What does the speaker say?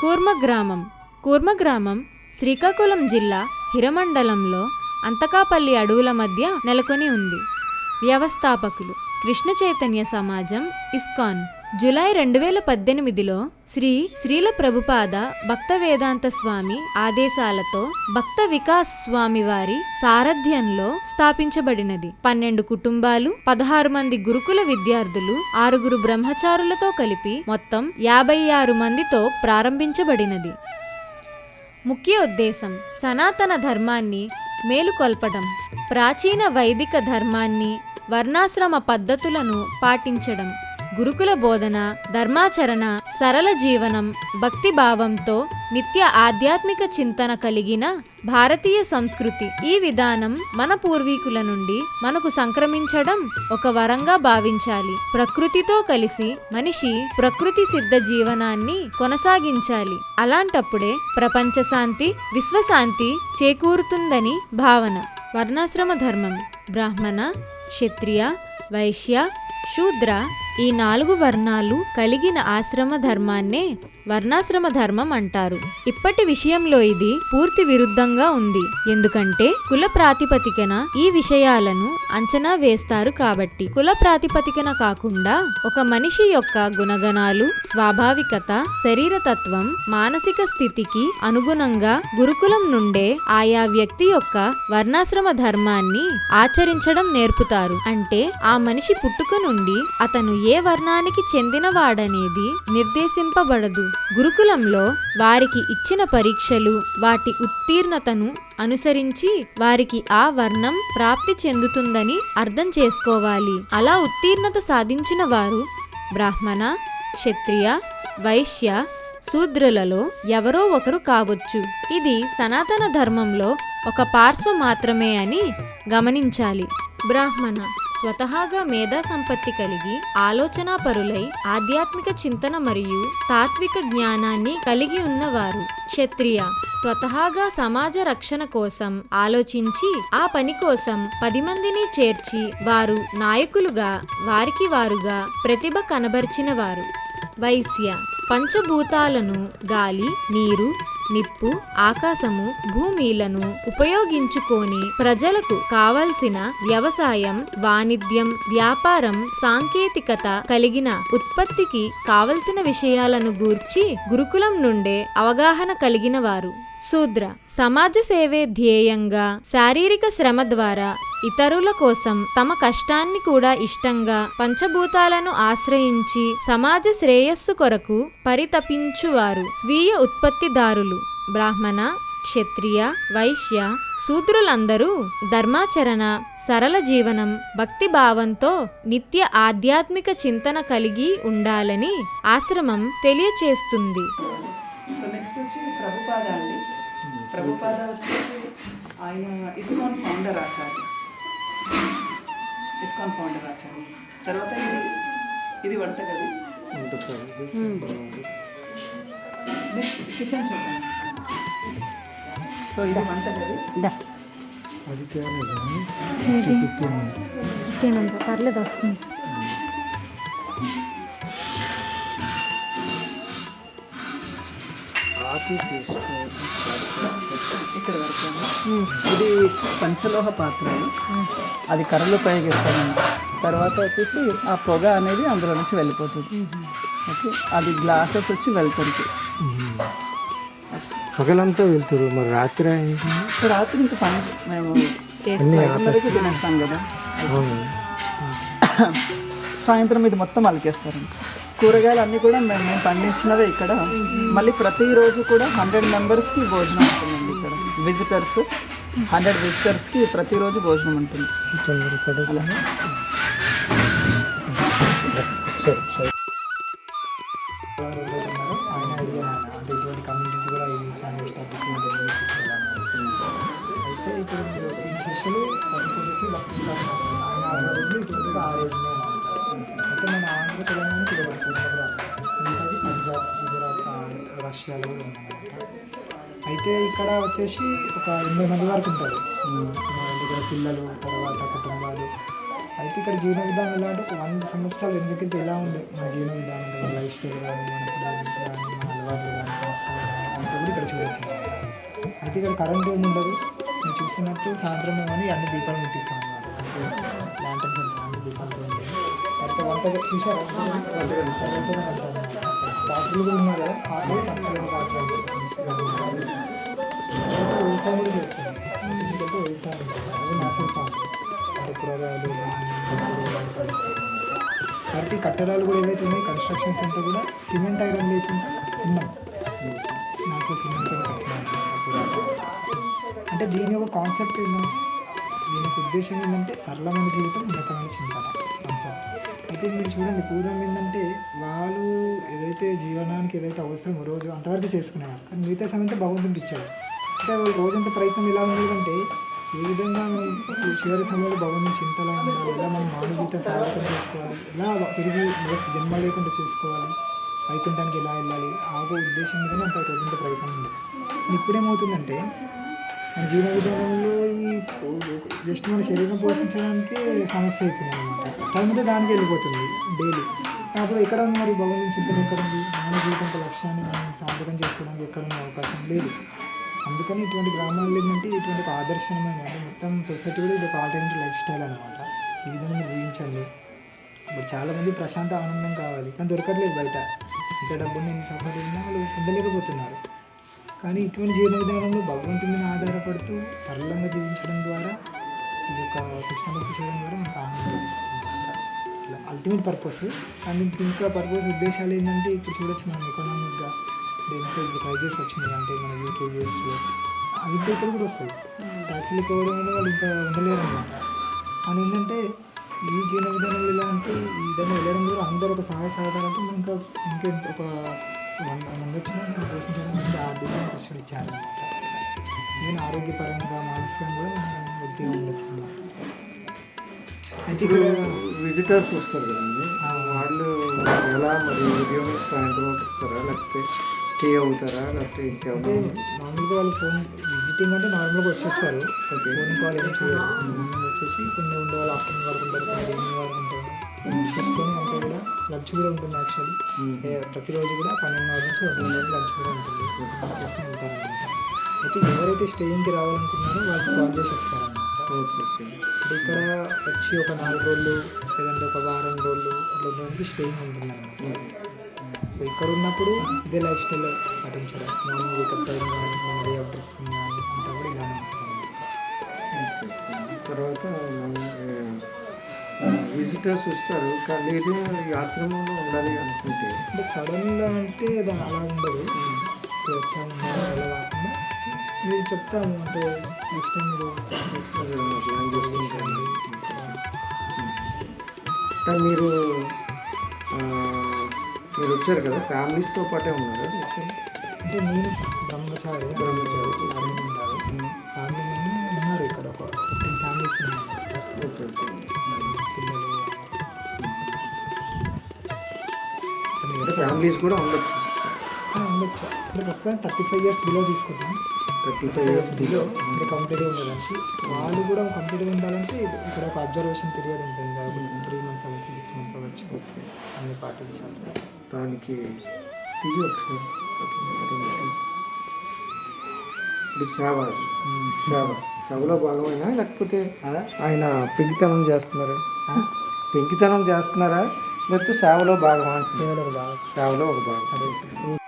కూర్మ గ్రామం. కూర్మ గ్రామం శ్రీకాకుళం జిల్లా హిరమండలంలో అంతకాపల్లి అడవుల మధ్య నెలకొని ఉంది. వ్యవస్థాపకులు కృష్ణ చైతన్య సమాజం ఇస్కాన్. జూలై రెండు వేల పద్దెనిమిదిలో శ్రీ శ్రీల ప్రభుపాద భక్త వేదాంత స్వామి ఆదేశాలతో భక్త వికాస్ స్వామి వారి సారథ్యంలో స్థాపించబడినది. పన్నెండు కుటుంబాలు పదహారు మంది గురుకుల విద్యార్థులు ఆరుగురు బ్రహ్మచారులతో కలిపి మొత్తం యాభై ఆరు మందితో ప్రారంభించబడినది. ముఖ్య ఉద్దేశం సనాతన ధర్మాన్ని మేలుకొల్పడం ప్రాచీన వైదిక ధర్మాన్ని వర్ణాశ్రమ పద్ధతులను పాటించడం. గురుకుల బోధన ధర్మాచరణ సరళ జీవనం భక్తి భావంతో నిత్య ఆధ్యాత్మిక చింతన కలిగిన భారతీయ సంస్కృతి. ఈ విధానం మన పూర్వీకుల నుండి మనకు సంక్రమించడం ఒక వరంగా భావించాలి. ప్రకృతితో కలిసి మనిషి ప్రకృతి సిద్ధ జీవనాన్ని కొనసాగించాలి. అలాంటప్పుడే ప్రపంచ శాంతి విశ్వశాంతి చేకూరుతుందని భావన. వర్ణాశ్రమ ధర్మం. బ్రాహ్మణ క్షత్రియ వైశ్య శూద్ర ఈ నాలుగు వర్ణాలు కలిగిన ఆశ్రమ ధర్మాన్నే వర్ణాశ్రమ ధర్మం అంటారు. ఇప్పటి విషయంలో ఇది పూర్తి విరుద్ధంగా ఉంది. ఎందుకంటే కుల ప్రాతిపదికన ఈ విషయాలను అంచనా వేస్తారు కాబట్టి. కుల ప్రాతిపదికన కాకుండా ఒక మనిషి యొక్క గుణగణాలు స్వాభావికత శరీరతత్వం మానసిక స్థితికి అనుగుణంగా గురుకులం నుండే ఆయా వ్యక్తి యొక్క వర్ణాశ్రమ ధర్మాన్ని ఆచరించడం నేర్పుతారు. అంటే ఆ మనిషి పుట్టుక నుండి అతను ఏ వర్ణానికి చెందినవాడనేది నిర్దేశింపబడదు. గురుకులంలో వారికి ఇచ్చిన పరీక్షలు వాటి ఉత్తీర్ణతను అనుసరించి వారికి ఆ వర్ణం ప్రాప్తి చెందుతుందని అర్థం చేసుకోవాలి. అలా ఉత్తీర్ణత సాధించిన వారు బ్రాహ్మణ క్షత్రియ వైశ్య శూద్రులలో ఎవరో ఒకరు కావచ్చు. ఇది సనాతన ధర్మంలో ఒక పార్శ్వ మాత్రమే అని గమనించాలి. బ్రాహ్మణ స్వతహాగా మేధా సంపత్తి కలిగి ఆలోచనా పరులై ఆధ్యాత్మిక చింతన మరియు తాత్విక జ్ఞానాన్ని కలిగి ఉన్నవారు. క్షత్రియ స్వతహాగా సమాజ రక్షణ కోసం ఆలోచించి ఆ పని కోసం పది మందిని చేర్చి వారు నాయకులుగా వారికి వారుగా ప్రతిభ కనబర్చిన వారు వైశ్య పంచభూతాలను గాలి నీరు నిప్పు ఆకాశము భూమిలను ఉపయోగించుకొని ప్రజలకు కావలసిన వ్యవసాయం వాణిజ్యం వ్యాపారం సాంకేతికత కలిగిన ఉత్పత్తికి కావలసిన విషయాలను గూర్చి గురుకులం నుండే అవగాహన కలిగిన వారు. శూద్ర. సమాజ సేవే ధ్యేయంగా శారీరక శ్రమ ద్వారా ఇతరుల కోసం తమ కష్టాన్ని కూడా ఇష్టంగా పంచభూతాలను ఆశ్రయించి సమాజ శ్రేయస్సు కొరకు పరితపించువారు స్వీయ ఉత్పత్తిదారులు. బ్రాహ్మణ క్షత్రియ వైశ్య శూద్రులందరూ ధర్మాచరణ సరళ జీవనం భక్తి భావంతో నిత్య ఆధ్యాత్మిక చింతన కలిగి ఉండాలని ఆశ్రమం తెలియచేస్తుంది. సో నెక్స్ట్ వచ్చి ప్రభుపాదాన్ని ప్రభుపాద వచ్చేసి ఆయన ISKCON founder Acharya. ISKCON founder Acharya. తర్వాత ఇది ఇది వంటగది నెక్స్ట్ కిచెన్ చూడండి. సో ఇది వంటగది పర్లేదు వస్తుంది. ఇక్కడ వరకు. ఇది పంచలోహ పాత్ర. అది కర్రలు ఉపయోగిస్తామండి తర్వాత వచ్చేసి ఆ పొగ అనేది అందులో నుంచి వెళ్ళిపోతుంది. ఓకే? అది గ్లాసెస్ వచ్చి వెళ్తుంది పగలంతా వెళ్తారు. మరి రాత్రి రాత్రి ఇంకా పని మేము పదకొండున్నరకి తినేస్తాం కదా. సాయంత్రం ఇది మొత్తం అలికేస్తారండి కూరగాయలు అన్నీ కూడా మేము మేము పండించినవే ఇక్కడ. మళ్ళీ ప్రతిరోజు కూడా హండ్రెడ్ మెంబర్స్కి భోజనం ఉంటుందండి ఇక్కడ. విజిటర్స్ హండ్రెడ్ విజిటర్స్కి ప్రతిరోజు భోజనం ఉంటుంది. ఇప్పుడు ఈ శిష్యులు పట్టుకుని ఆయన ఆధ్వర్యంలో ఇటువంటి ఆలోచన అయితే మన ఆంధ్ర తెలంగాణ మిగతాది పంజాబ్ గుజరాత్ రష్యాలో అయితే ఇక్కడ వచ్చేసి ఒక ఎనభై మంది వరకు ఉంటారు. మన దగ్గర పిల్లలు తర్వాత కుటుంబాలు. అయితే ఇక్కడ జీవన విధానం ఎలా అంటే ఒక వంద సంవత్సరాల వెనుకకి ఎలా ఉండే మన జీవన విధానం లైఫ్ స్టైల్ కానీ మన ఫుడ్ కానీ మన అలవాట్లు కానీ అంతా కూడా ఇక్కడ చూడొచ్చు అయితే ఇక్కడ కరెంట్ ఏమి ఉండదు మీరు చూస్తున్నట్టు సాయంత్రం కానీ అన్ని దీపాలు ముట్టిస్తాం అన్నమాట తర్వాత వంట చూసారా పాత్రలు కూడా ఉన్నాయి కదా పాత్రలు పక్కన పాత్రలు వ్యవసాయం కూడా ఎందుకంటే వ్యవసాయం ఉంటుంది. అది నేచురల్ ఫార్మ్ అంటే కూరగాయలు ప్రతి కట్టడాలు కూడా ఏవైతే ఉన్నాయి కన్స్ట్రక్షన్స్ అంతా కూడా సిమెంట్ ఐరన్ లేకుండా ఉన్నాం. నాకు సిమెంట్ అంటే దీని యొక్క కాన్సెప్ట్ ఏంటంటే దీని యొక్క ఉద్దేశం ఏంటంటే సరళమైన జీవితం ఉన్నతమైన చింతన. అయితే మీరు చూడండి పూర్వం ఏంటంటే వాళ్ళు ఏదైతే జీవనానికి ఏదైతే అవసరమో రోజు అంతవరకు చేసుకునేవారు. కానీ మిగతా సమయంతో భగవంతుడికి ఇచ్చారు అంటే రోజంత ప్రయత్నం ఎలా ఉండేదంటే ఏ విధంగా మనం చివరి సమయంలో భగవంతుని చింతలా ఉండాలి ఎలా మనం మానవ జీవితం సాధకం చేసుకోవాలి ఎలా తిరిగి జన్మ లేకుండా చేసుకోవాలి వైకుంఠానికి ఎలా వెళ్ళాలి ఆగో ఉద్దేశం మీద అంత రోజంత ప్రయత్నం ఉంది ఇప్పుడేమవుతుందంటే మన జీవన విధానంలో ఈ జస్ట్ మన శరీరం పోషించడానికి సమస్య అవుతుంది అనమాట టైం దానికి వెళ్ళిపోతుంది డైలీ. అప్పుడు ఎక్కడ ఉంది మరి భగవంతుని చింతన ఎక్కడ ఉంది? మన జీవితం లక్ష్యాన్ని మనం సాధకం చేసుకోవడానికి ఎక్కడ ఉన్న అవకాశం లేదు. అందుకని ఇటువంటి గ్రామాల్లో ఏంటంటే ఇటువంటి ఒక ఆదర్శనమైన అంటే మొత్తం సొసైటీ కూడా ఇది ఒక ఆల్టర్నేటివ్ లైఫ్ స్టైల్ అనమాట ఈ విధంగా మీరు జీవించండి. ఇప్పుడు చాలామంది ప్రశాంత ఆనందం కావాలి కానీ దొరకట్లేదు బయట. ఇంత డబ్బుని నేను సంపాదించినా వాళ్ళు పొందలేకపోతున్నారు కానీ ఇటువంటి జీవన విధానంలో భగవంతుని మీద ఆధారపడుతూ సరళంగా జీవించడం ద్వారా ఈ యొక్క కృష్ణభక్తి చేయడం ద్వారా మనకు ఆనందం ఇస్తుంది అల్టిమేట్ పర్పస్ కానీ ఇంకా పర్పస్ ఉద్దేశాలు ఏంటంటే ఇప్పుడు చూడొచ్చు మనం ఎకనామిక్గా ఇంకా ఇప్పుడు ప్రైజెస్ వచ్చినాయి అంటే మన యూకే అవి ఇక్కడ కూడా వస్తాయి ట్యాక్సీలు పోవడం వల్ల వాళ్ళు ఇంకా ఉండలేరు అనమాట అని ఏంటంటే ఈ జీవన విధానం ఎలా అంటే ఈ విధంగా వెళ్ళడం ద్వారా అందరూ ఒక సహాయ సహకారంతో మనం ఇంకా ఇంకా ఒక మంది వచ్చినా పోషించడానికి ఆర్థికంగా కృష్ణుడు ఇచ్చారనమాట నేను ఆరోగ్యపరంగా మానసికంగా కూడా వృద్ధిగా ఉండొచ్చు అన్నమాట అయితే విజిటర్స్ వస్తారు కదండి. వాళ్ళు ఎలా మరి ఉదయం నుంచి సాయంత్రం వస్తారా లేకపోతే స్టే అవుతారా? లేకపోతే అంటే ఇంకేమన్నా నార్మల్గా వాళ్ళు ఫోన్ విజిటింగ్ అంటే నార్మల్గా వచ్చేస్తారు. ఫోన్ కాల్ ఏం చేయరు. మార్నింగ్ వచ్చేసి కొన్ని ఉండే వాళ్ళు ఆఫ్టర్నూన్ వరకు ఉంటారు కొన్ని ఈవినింగ్ వరకు ఉంటారు. చూసుకొని అంతా కూడా లంచ్ కూడా ఉంటుంది యాక్చువల్లీ ప్రతిరోజు కూడా పన్నెండున్నర నుంచి రెండు వరకు లంచ్ కూడా ఉంటుంది. చేసుకొని ఉంటారు అనమాట అయితే ఎవరైతే స్టేయింగ్కి రావాలనుకుంటున్నారో వాళ్ళకి కాల్ చేసి వస్తారన్నమాట. Okay okay. అంటే ఇక్కడ వచ్చి ఒక నాలుగు రోజులు లేదంటే ఒక వారం రోజులు అట్లా ఉండడానికి స్టేయింగ్ ఉంటుంది అనమాట సో ఇక్కడ ఉన్నప్పుడు ఇదే లైఫ్ స్టైల్ పాటించడం మార్నింగ్ వేకప్ టైం కానీ మన వే ఆఫ్ డ్రెస్సింగ్ కానీ అంతా కూడా ఇలానే ఉంటుంది తర్వాత విజిటర్స్ వస్తారు కానీ లేదు ఈ ఆశ్రమంలో ఉండాలి అనుకుంటే. అంటే సడన్గా అంటే అలా ఉండదు. వచ్చాము కాకుండా మీరు చెప్తాము అంటే నెక్స్ట్ టైం మీరు మీరు వచ్చారు కదా ఫ్యామిలీస్తో పాటే ఉన్నారు? అంటే నేను బ్రహ్మచారి బ్రహ్మచారి. ఫ్యామిలీ ఉన్నారు. ఫ్యామిలీ మంది ఉన్నారు ఇక్కడ ఒక ఫిఫ్టీన్ ఫ్యామిలీస్ ఉన్నారు. Okay okay. అంటే ఫ్యామిలీస్ కూడా ఉండొచ్చు. ఉండొచ్చు. అంటే ప్రస్తుతం థర్టీ ఫైవ్ ఇయర్స్ బిలో తీసుకొచ్చాం థర్టీ ఫైవ్ ఇయర్స్ బిలో అంటే కంప్లీట్గా ఉండడానికి వాళ్ళు కూడా కంప్లీట్గా ఉండాలంటే ఇక్కడ ఒక అబ్జర్వేషన్ పీరియడ్ ఉంటుంది కాబట్టి త్రీ మంత్స్ అవ్వచ్చు సిక్స్ మంత్స్ అవ్వచ్చు. అన్ని పాటించాలి. దానికి ఇప్పుడు సేవ. సేవ. సేవలో భాగమైనా లేకపోతే ఆయన పెంకితనం చేస్తున్నారా? పెంకితనం చేస్తున్నారా? లేకపోతే సేవలో భాగమా సేవలకు బాగా సేవలో ఒక భాగం.